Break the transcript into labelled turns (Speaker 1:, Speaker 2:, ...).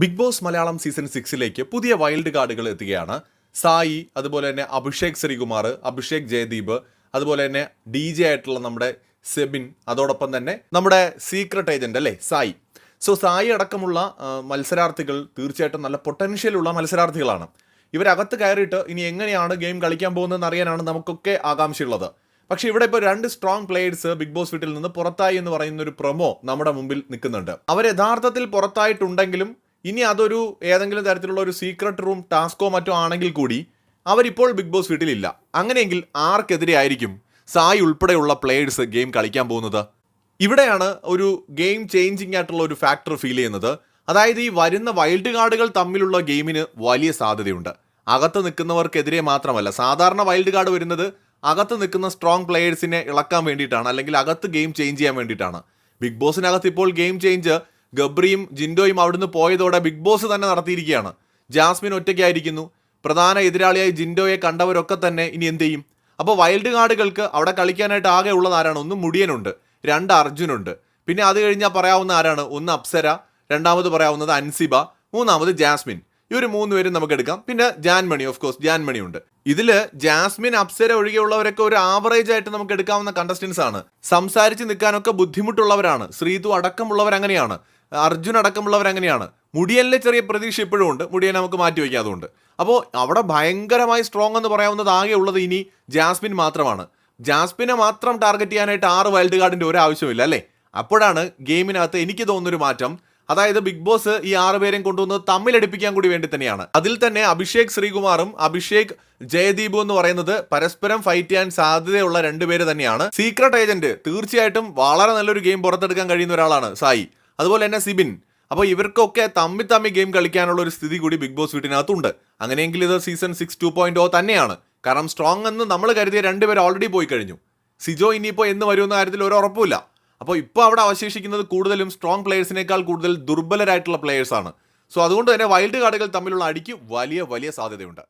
Speaker 1: Big boss Malayalam season സിക്സിലേക്ക് പുതിയ wild കാർഡുകൾ എത്തുകയാണ്. സായി അതുപോലെ തന്നെ അഭിഷേക് ശ്രീകുമാർ അഭിഷേക് ജയദീപ് അതുപോലെ തന്നെ ഡി ജെ ആയിട്ടുള്ള നമ്മുടെ സെബിൻ അതോടൊപ്പം തന്നെ നമ്മുടെ സീക്രട്ട് ഏജന്റ് അല്ലേ സായി. സോ സായി അടക്കമുള്ള മത്സരാർത്ഥികൾ തീർച്ചയായിട്ടും നല്ല പൊട്ടൻഷ്യൽ ഉള്ള മത്സരാർത്ഥികളാണ്. ഇവരകത്ത് കയറിയിട്ട് ഇനി എങ്ങനെയാണ് ഗെയിം കളിക്കാൻ പോകുന്നതെന്ന് അറിയാനാണ് നമുക്കൊക്കെ ആകാംക്ഷയുള്ളത്. പക്ഷേ ഇവിടെ ഇപ്പോൾ രണ്ട് സ്ട്രോങ് പ്ലേയേഴ്സ് ബിഗ് ബോസ് വീട്ടിൽ നിന്ന് പുറത്തായി എന്ന് പറയുന്ന ഒരു പ്രൊമോ നമ്മുടെ മുമ്പിൽ നിൽക്കുന്നുണ്ട്. അവർ യഥാർത്ഥത്തിൽ പുറത്തായിട്ടുണ്ടെങ്കിലും ഇനി അതൊരു ഏതെങ്കിലും തരത്തിലുള്ള ഒരു സീക്രട്ട് റൂം ടാസ്കോ മറ്റോ ആണെങ്കിൽ കൂടി അവരിപ്പോൾ ബിഗ് ബോസ് വീട്ടിലില്ല. അങ്ങനെയെങ്കിൽ ആർക്കെതിരെ ആയിരിക്കും സായി ഉൾപ്പെടെയുള്ള പ്ലേയേഴ്സ് ഗെയിം കളിക്കാൻ പോകുന്നത്? ഇവിടെയാണ് ഒരു ഗെയിം ചേഞ്ചിങ് ആയിട്ടുള്ള ഒരു ഫാക്ടർ ഫീൽ ചെയ്യുന്നത്. അതായത് ഈ വരുന്ന വൈൽഡ് കാർഡുകൾ തമ്മിലുള്ള ഗെയിമിന് വലിയ സാധ്യതയുണ്ട്. അകത്ത് നിൽക്കുന്നവർക്കെതിരെ മാത്രമല്ല സാധാരണ വൈൽഡ് കാർഡ് വരുന്നത് അകത്ത് നിൽക്കുന്ന സ്ട്രോങ് പ്ലേയേഴ്സിനെ ഇളക്കാൻ വേണ്ടിയിട്ടാണ് അല്ലെങ്കിൽ അകത്ത് ഗെയിം ചേഞ്ച് ചെയ്യാൻ വേണ്ടിയിട്ടാണ്. ബിഗ് ബോസിനകത്ത് ഇപ്പോൾ ഗെയിം ചേഞ്ച് ഗബ്രിയും ജിൻഡോയും അവിടുന്ന് പോയതോടെ ബിഗ് ബോസ് തന്നെ നടത്തിയിരിക്കുകയാണ്. ജാസ്മിൻ ഒറ്റയ്ക്കായിരിക്കുന്നു. പ്രധാന എതിരാളിയായി ജിൻഡോയെ കണ്ടവരൊക്കെ തന്നെ ഇനി എന്ത് ചെയ്യും? അപ്പോൾ വൈൽഡ് കാർഡുകൾക്ക് അവിടെ കളിക്കാനായിട്ട് ആകെ ഉള്ളത് ആരാണ്? ഒന്ന് മുടിയനുണ്ട് രണ്ട് അർജുനുണ്ട്. പിന്നെ അത് കഴിഞ്ഞാൽ പറയാവുന്ന ആരാണ്? ഒന്ന് അപ്സര രണ്ടാമത് പറയാവുന്നത് അൻസിബ മൂന്നാമത് ജാസ്മിൻ. ഈ ഒരു മൂന്ന് പേരും നമുക്ക് എടുക്കാം. പിന്നെ ജാൻമണി ഓഫ് കോഴ്സ് ജാൻമണി ഉണ്ട് ഇതിൽ ജാസ്മിൻ അപ്സര ഒഴികെയുള്ളവരൊക്കെ ഒരു ആവറേജ് ആയിട്ട് നമുക്ക് എടുക്കാവുന്ന കണ്ടസ്റ്റൻസ് ആണ്. സംസാരിച്ച് നിൽക്കാനൊക്കെ ബുദ്ധിമുട്ടുള്ളവരാണ്. ശ്രീതു അടക്കമുള്ളവർ അങ്ങനെയാണ് അർജുൻ അടക്കമുള്ളവർ അങ്ങനെയാണ്. മുടിയലിലെ ചെറിയ പ്രതീക്ഷ ഇപ്പോഴും ഉണ്ട്. മുടിയനെ നമുക്ക് മാറ്റി വയ്ക്കാം അതുകൊണ്ട്. അപ്പോൾ അവിടെ ഭയങ്കരമായി സ്ട്രോങ് എന്ന് പറയാവുന്നത് ആകെ ഉള്ളത് ഇനി ജാസ്മിൻ മാത്രമാണ്. ജാസ്മിനെ മാത്രം ടാർഗറ്റ് ചെയ്യാനായിട്ട് ആറ് വൈൽഡ് കാർഡിന്റെ ഒരു ആവശ്യമില്ല അല്ലേ? അപ്പോഴാണ് ഗെയിമിനകത്ത് എനിക്ക് തോന്നുന്നൊരു മാറ്റം. അതായത് ബിഗ് ബോസ് ഈ ആറ് പേരെയും കൊണ്ടുവന്ന് തമ്മിലടിപ്പിക്കാൻ കൂടി വേണ്ടി തന്നെയാണ്. അതിൽ തന്നെ അഭിഷേക് ശ്രീകുമാറും അഭിഷേക് ജയദീപും എന്ന് പറയുന്നത് പരസ്പരം ഫൈറ്റ് ചെയ്യാൻ സാധ്യതയുള്ള രണ്ടുപേര് തന്നെയാണ്. സീക്രട്ട് ഏജന്റ് തീർച്ചയായിട്ടും വളരെ നല്ലൊരു ഗെയിം പുറത്തെടുക്കാൻ കഴിയുന്ന ഒരാളാണ് സായി. അതുപോലെ തന്നെ സിബിൻ. അപ്പോൾ ഇവർക്കൊക്കെ തമ്മി തമ്മി ഗെയിം കളിക്കാനുള്ള ഒരു സ്ഥിതി കൂടി ബിഗ് ബോസ് വീട്ടിനകത്തുണ്ട്. അങ്ങനെയെങ്കിൽ ഇത് season six two point O തന്നെയാണ്. കാരണം സ്ട്രോങ് എന്ന് നമ്മൾ കരുതിയ രണ്ടുപേർ ഓൾറെഡി പോയി കഴിഞ്ഞു. സിജോ ഇനിയിപ്പോൾ എന്ന് വരുമെന്ന കാര്യത്തിൽ ഒരു ഉറപ്പില്ല അപ്പോൾ ഇപ്പോൾ അവിടെ അവശേഷിക്കുന്നത് കൂടുതലും സ്ട്രോങ് പ്ലെയേഴ്സിനേക്കാൾ കൂടുതൽ ദുർബലരായിട്ടുള്ള പ്ലേയേഴ്സാണ് സോ അതുകൊണ്ട് തന്നെ വൈൽഡ് കാർഡുകൾ തമ്മിലുള്ള അടിക്ക് വലിയ വലിയ സാധ്യതയുണ്ട്.